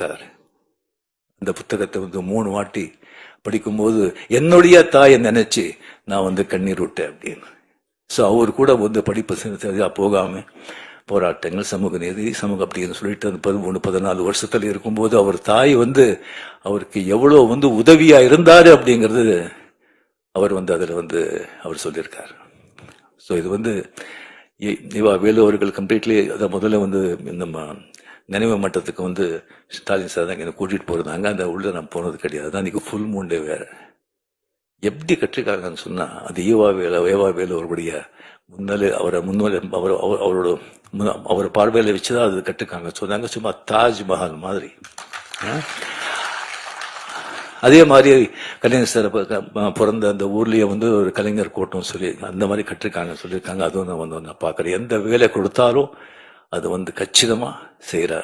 சொல்லியிருக்காரு அந்த புத்தகத்தை வந்து மூணு வாட்டி படிக்கும்போது என்னுடைய தாயை நினைச்சு நான் வந்து கண்ணீர் விட்டேன் அப்படின்னு. ஸோ அவர் கூட வந்து படிப்பு சரியா போகாம போராட்டங்கள் சமூக நீதி சமூக அப்படின்னு சொல்லிட்டு அந்த பதிமூணு பதினாலு வருஷத்தில் இருக்கும்போது அவர் தாய் வந்து அவருக்கு எவ்வளோ வந்து உதவியாக இருந்தார் அப்படிங்கிறது அவர் வந்து அதில் வந்து அவர் சொல்லியிருக்கார். ஸோ இது வந்து இவா வேலு அவர்கள் கம்ப்ளீட்லி அதை முதல்ல வந்து நம்ம நினைவு மட்டத்துக்கு வந்து ஸ்டாலின் சார் தான் என்னை போகிறாங்க போயிருந்தாங்க அந்த உள்ள நான் போனது கிடையாது. தான் இன்னைக்கு ஃபுல் மூண்டே வேற. எப்படி கட்டிருக்காங்கன்னு சொன்னால் அது ஈவா வேலை ஏவா வேலு அவருடைய முன்னாலே அவரை முன்னாலே அவர் அவர்- அவரோட முன்ன- அவர் வச்சு தான் அது கட்டுக்காங்க. சொன்னாங்க சும்மா தாஜ்மஹால் மாதிரி. அதே மாதிரி கலைஞர் சார் பிறந்த அந்த ஊர்லேயே வந்து ஒரு கலைஞர் கோட்டம் சொல்லி அந்த மாதிரி கட்டிருக்காங்க சொல்லியிருக்காங்க. அதுவும் நான் வந்து நான் பார்க்குறேன். எந்த வேலை கொடுத்தாலும் அது வந்து கச்சிதமாக செய்கிற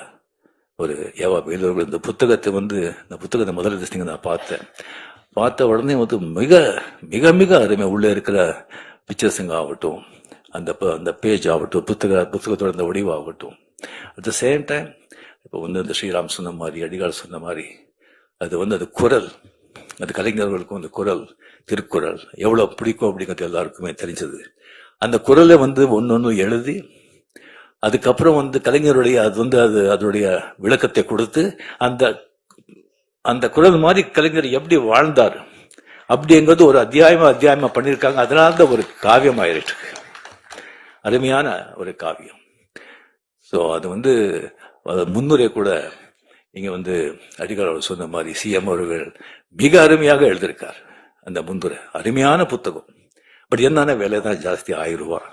ஒரு ஏவா வேலூர் இந்த புத்தகத்தை வந்து இந்த புத்தகத்தை முதல் திசைங்க நான் பார்த்தேன். பார்த்த உடனே வந்து மிக மிக மிக அருமை உள்ளே இருக்கிற பிக்சர்ஸுங்க ஆகட்டும் அந்த ப- அந்த பேஜ் ஆகட்டும் புத்தக புத்தகத்தோட அந்த வடிவாகட்டும் அட் த சேம் டைம் இப்போ வந்து இந்த ஸ்ரீராம் சொன்ன மாதிரி அடிகால் சொன்ன மாதிரி அது வந்து அது குரல். அது கலைஞர்களுக்கும் அந்த குரல் திருக்குறள். எவ்வளோ பிடிக்கும் அப்படிங்கிறது எல்லாருக்குமே தெரிஞ்சது. அந்த குரலை வந்து ஒன்று ஒன்று எழுதி அதுக்கப்புறம் வந்து கலைஞருடைய அது வந்து அது அதனுடைய விளக்கத்தை கொடுத்து அந்த அந்த குரல் மாதிரி கலைஞர் எப்படி வாழ்ந்தார் அப்படிங்கிறது ஒரு அத்தியாயமா அத்தியாயமா பண்ணியிருக்காங்க. அதனால தான் ஒரு காவியம் ஆயிருக்கு. அருமையான ஒரு காவியம். ஸோ அது வந்து முன்னுரை கூட இங்கே வந்து அடிகள் அவர் சொன்ன மாதிரி சிஎம் அவர்கள் மிக அருமையாக எழுதியிருக்கார் அந்த முன்னுரை. அருமையான புத்தகம். பட் என்னென்ன விலை தான் ஜாஸ்தி ஆயிரம் ரூபாய்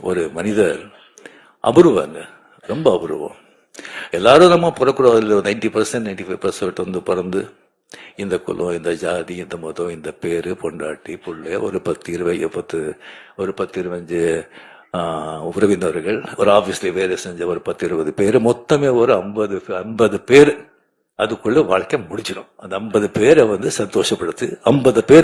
ஒரு மனிதர் அபூர்வங்க ரொம்ப அபூர்வம். எல்லாரும் நம்ம பிறக்கிறோம் ninety percent ninety five percent வந்து பிறந்து இந்த குலம் இந்த ஜாதி இந்த மதம் இந்த பேரு பொண்டாட்டி பிள்ளை ஒரு பத்து இருபது பத்து ஒரு பத்து இருபஞ்சு ஆஹ், உறவினர்கள் ஒரு ஆபீஸ்ல வேலை செஞ்ச ஒரு பத்து இருபது பேர் மொத்தமே ஒரு ஐம்பது ஐம்பது பேர். அதுக்குள்ள வாழ்க்கை முடிச்சிடும் அந்த ஐம்பது பேரை வந்து சந்தோஷப்படுத்து ஐம்பது பேர்